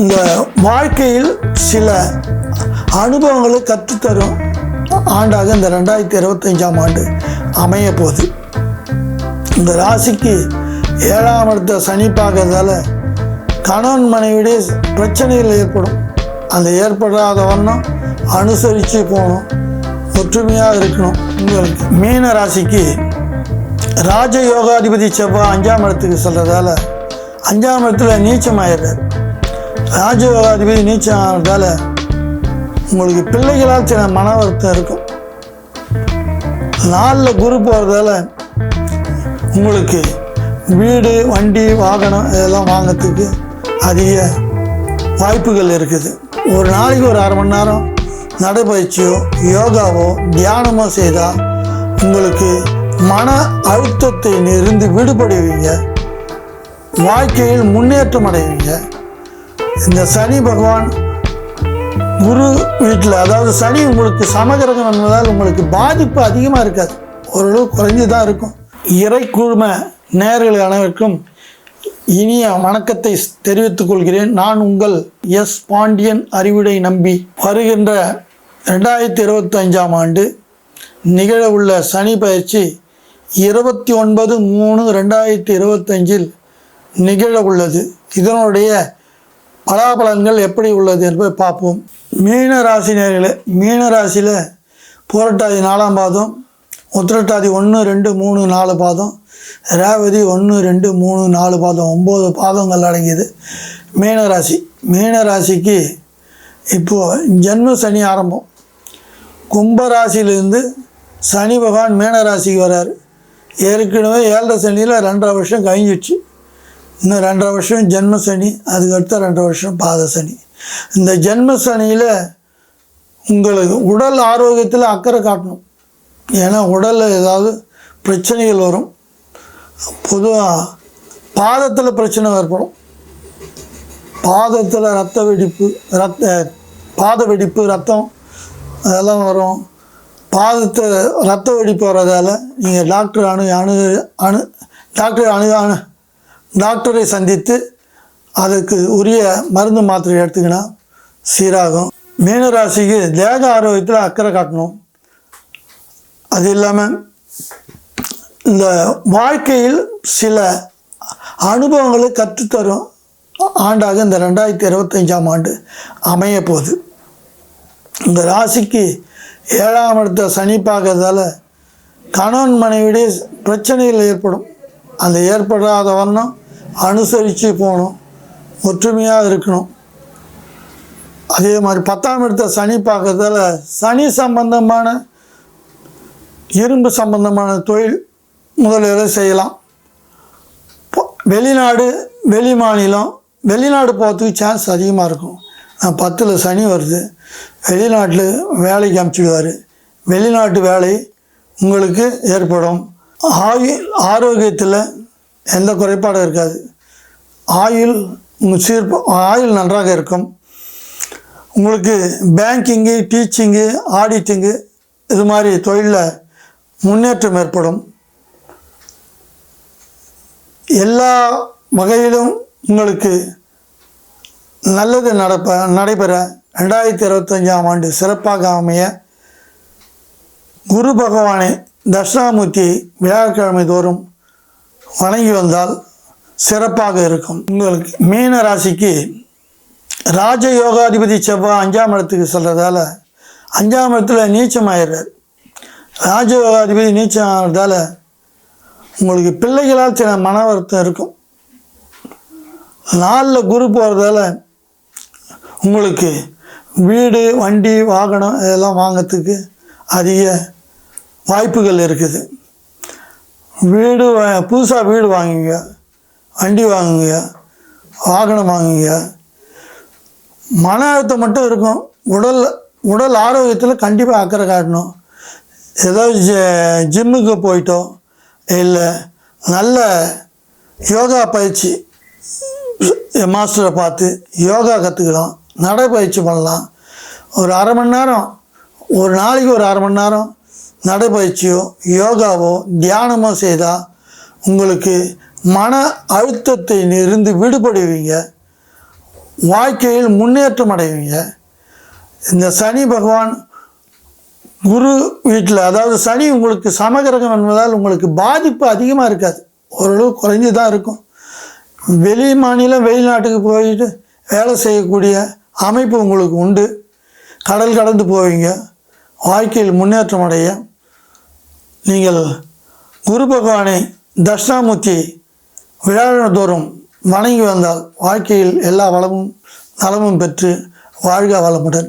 இந்த வாழ்க்கையில் சில அனுபவங்களை கற்றுத்தரும் ஆண்டாக இந்த ரெண்டாயிரத்தி இருபத்தஞ்சாம் ஆண்டு அமைய போகுது இந்த ராசிக்கு ஏழாம் இடத்த சனி பார்க்கறதால கணவன் மனைவிடைய பிரச்சனைகள் ஏற்படும். அந்த ஏற்படாத வண்ணம் அனுசரித்து போகணும். ஒற்றுமையாக இருக்கணும். உங்களுக்கு மீன ராசிக்கு ராஜ யோகாதிபதி செவ்வாய் அஞ்சாம் இடத்துக்கு செல்றதால அஞ்சாம் இடத்துல நீச்சமாயிடுறாரு. ராஜயோகாதிபதி நீச்சல் நீச்சம் ஆகிறதால உங்களுக்கு பிள்ளைகளால் சில மன வருத்தம் இருக்கும். நாளில் குரு போகிறதால உங்களுக்கு வீடு வண்டி வாகனம் இதெல்லாம் வாங்கிறதுக்கு அதிக வாய்ப்புகள் இருக்குது. ஒரு நாளைக்கு ஒரு அரை மணி நேரம் நடைபயிற்சியோ யோகாவோ தியானமோ செய்தால் உங்களுக்கு மன அழுத்தத்தை இருந்து விடுபடுவீங்க. வாழ்க்கையில் முன்னேற்றம் அடைவீங்க. இந்த சனி பகவான் குரு வீட்டில் அதாவது சனி உங்களுக்கு சமகிரகம் என்பதால் உங்களுக்கு பாதிப்பு அதிகமாக இருக்காது. ஓரளவு குறைஞ்சு தான் இருக்கும். இறை குழும நேர்கள் அனைவருக்கும் இனிய வணக்கத்தை தெரிவித்துக் கொள்கிறேன். நான் உங்கள் எஸ் பாண்டியன் அறிவுடை நம்பி வருகின்ற ரெண்டாயிரத்தி இருபத்தஞ்சாம் ஆண்டு நிகழவுள்ள சனி பயிற்சி இருபத்தி ஒன்பது மூணு ரெண்டாயிரத்தி இருபத்தஞ்சில் நிகழ உள்ளது. இதனுடைய பலாபலங்கள் எப்படி உள்ளது என்பதை பார்ப்போம். மீன ராசி நேர்களே மீன ராசியில் புரட்டாதி நாலாம் பாதம் உத்திரட்டாதி ஒன்று ரெண்டு மூணு நாலு பாதம் ரேவதி ஒன்று ரெண்டு மூணு நாலு பாதம் ஒம்பது பாதங்கள் அடங்கியது மீனராசி மீனராசிக்கு இப்போது ஜென்ம சனி ஆரம்பம். கும்பராசியிலிருந்து சனி பகவான் மீனராசிக்கு வர்றார் ஏற்கனவே ஏழரை சனியில் ரெண்டரை வருஷம் கழிஞ்சிடுச்சு இன்னும் ரெண்டரை வருஷம் ஜென்ம சனி அதுக்கு அடுத்த ரெண்டரை வருஷம் பாத சனி. இந்த ஜென்ம சனியில் உங்களுக்கு உடல் ஆரோக்கியத்தில் அக்கறை காட்டணும். ஏன்னா உடலில் ஏதாவது பிரச்சனைகள் வரும். பொதுவாக பாதத்தில் பிரச்சனை ஏற்படும். பாதத்தில் ரத்த வெடிப்பு ரத்த பாத வெடிப்பு ரத்தம் அதெல்லாம் வரும். பாதத்தை ரத்த வெடிப்பு வர்றதால் நீங்கள் டாக்டர் அணு அணு அணு டாக்டர் அணு அணு டாக்டரை சந்தித்து அதுக்கு உரிய மருந்து மாத்திரை எடுத்துக்கினா சீராகும். மீனராசிக்கு தேக ஆரோக்கியத்தில் அக்கறை காட்டணும். அது இல்லாமல் இந்த வாழ்க்கையில் சில அனுபவங்களை கற்றுத்தரும் ஆண்டாக இந்த ரெண்டாயிரத்தி இருபத்தஞ்சாம் ஆண்டு அமைய போகுது. இந்த ராசிக்கு ஏழாம் இடத்த சனி பார்க்கறதால கணவன் மனைவியுடைய பிரச்சனைகள் ஏற்படும். அந்த ஏற்படாத வண்ணம் அனுசரித்து போகணும். ஒற்றுமையாக இருக்கணும். அதே மாதிரி பத்தாம் இடத்த சனி பார்க்கறதால சனி சம்பந்தமான இரும்பு சம்பந்தமான தொழில் முதலீடு செய்யலாம். வெளிநாடு வெளி மாநிலம் வெளிநாடு போகிறதுக்கு சான்ஸ் அதிகமாக இருக்கும். பத்தில் சனி வருது. வெளிநாட்டில் வேலைக்கு அனுப்பிச்சிடுவார். வெளிநாட்டு வேலை உங்களுக்கு ஏற்படும். ஆயுள் ஆரோக்கியத்தில் எந்த குறைபாடும் இருக்காது. ஆயில் உங்கள் சீர்ப ஆயில் நன்றாக இருக்கும். உங்களுக்கு பேங்கிங்கு டீச்சிங்கு ஆடிட்டிங்கு இது மாதிரி தொழிலில் முன்னேற்றம் ஏற்படும். எல்லா வகையிலும் உங்களுக்கு நல்லது நடப்ப நடைபெற ரெண்டாயிரத்தி இருபத்தஞ்சாம் ஆண்டு சிறப்பாக அமைய குரு பகவானை தட்சிணாமூர்த்தி வியாழக்கிழமை தோறும் வணங்கி வந்தால் சிறப்பாக இருக்கும். உங்களுக்கு மீன ராசிக்கு ராஜ யோகாதிபதி செவ்வாய் அஞ்சாம் இடத்துக்கு செல்றதால அஞ்சாம் இடத்துல நீச்சமாயிடுறார். ராஜ யோகாதிபதி நீச்சம் ஆகிறதால உங்களுக்கு பிள்ளைகளால் சில மன வருத்தம் இருக்கும். நாளில் குரு போகிறதால உங்களுக்கு வீடு வண்டி வாகனம் இதெல்லாம் வாங்கிறதுக்கு அதிக வாய்ப்புகள் இருக்குது. வீடு புதுசாக வீடு வாங்குங்க. வண்டி வாங்குங்க. வாகனம் வாங்குங்க. மன அழுத்தம் மட்டும் இருக்கும். உடல் உடல் ஆரோக்கியத்தில் கண்டிப்பாக அக்கறை காட்டணும். ஏதோ ஜிம்முக்கு போயிட்டோம். இல்லை நல்ல யோகா பயிற்சி மாஸ்டரை பார்த்து யோகா கற்றுக்கலாம் நடைப்பயிற்சி பண்ணலாம். ஒரு அரை மணி நேரம் ஒரு நாளைக்கு ஒரு அரை மணி நேரம் நடைப்பயிற்சியோ யோகாவோ தியானமோ செய்தால் உங்களுக்கு மன அழுத்தத்தை இருந்து விடுபடுவீங்க. வாழ்க்கையில் முன்னேற்றம் அடைவீங்க. இந்த சனி பகவான் குரு வீட்டில் அதாவது சனி உங்களுக்கு சமகிரகம் என்பதால் உங்களுக்கு பாதிப்பு அதிகமாக இருக்காது. ஓரளவு குறைஞ்சு தான் இருக்கும். வெளி மாநிலம் வெளிநாட்டுக்கு போயிட்டு வேலை செய்யக்கூடிய அமைப்பு உங்களுக்கு உண்டு. கடல் கடந்து போவீங்க. வாழ்க்கையில் முன்னேற்றம் அடைய நீங்கள் குரு பகவானை தட்சிணாமூர்த்தி விழாவினதோறும் வணங்கி வந்தால் வாழ்க்கையில் எல்லா வளமும் நலமும் பெற்று வாழ்க வளமுடன்.